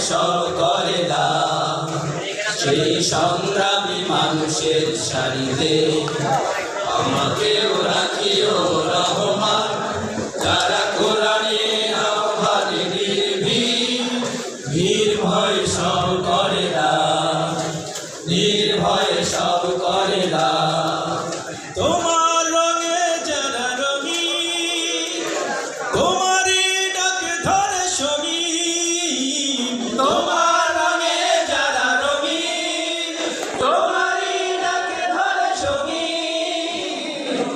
সব সেই সংগ্রামী মানুষের সারিতে আমাকেও রাখিও রহমান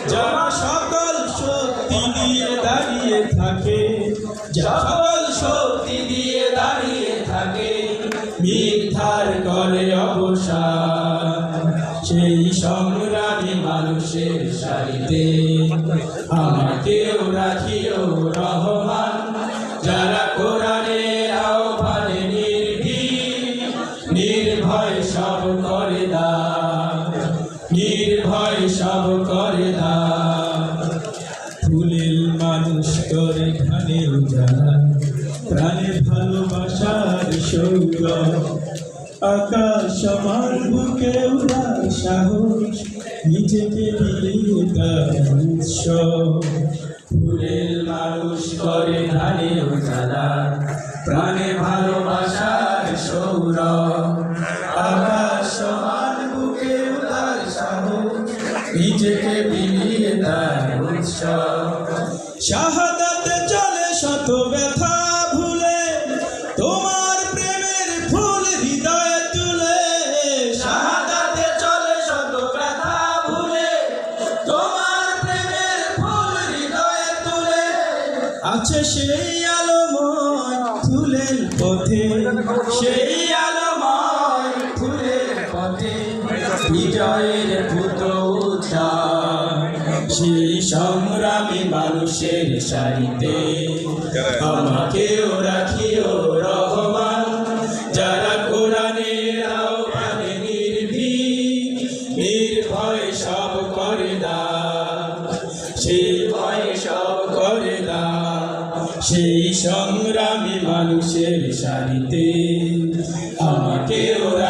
যারা শক্তি দিয়ে দাঁড়িয়ে থাকে, সকল শক্তি দিয়ে দাঁড়িয়ে থাকে, মিথ্যার করে অবসান। সেই সংগ্রামী মানুষের সারিতে আমাকেও রাখিও রহমান। যারা কোরআনের আহ্বানে নির্ভীক, নির্ভয় সব করে সৌর আকাশ আমার বুকে উড়ার সাহস নিজেকে দিয়ে তার উৎসব, ফুলের মানুষ করে ধানের যারা প্রাণে ভালোবাসার সৌর আকাশ আমার বুকে উড়ার সাহস নিজেকে বিলিয়ে তার উৎসব। শাহাদাতে চলে শত ব্যথা আছে সেই আলোময় ফুলের পথে। সেই আলোময় ফুলের পথে বিজয়ের ভূত সেই সংগ্রামী মানুষের সারিতে আমাকেও রাখিও রহমান। যারা কোরআনের আহ্বানে নির্ভীক, নির্ভয় সব করে দা সেই সংগ্রামী মানুষের সারিতে আমাকে রাখিও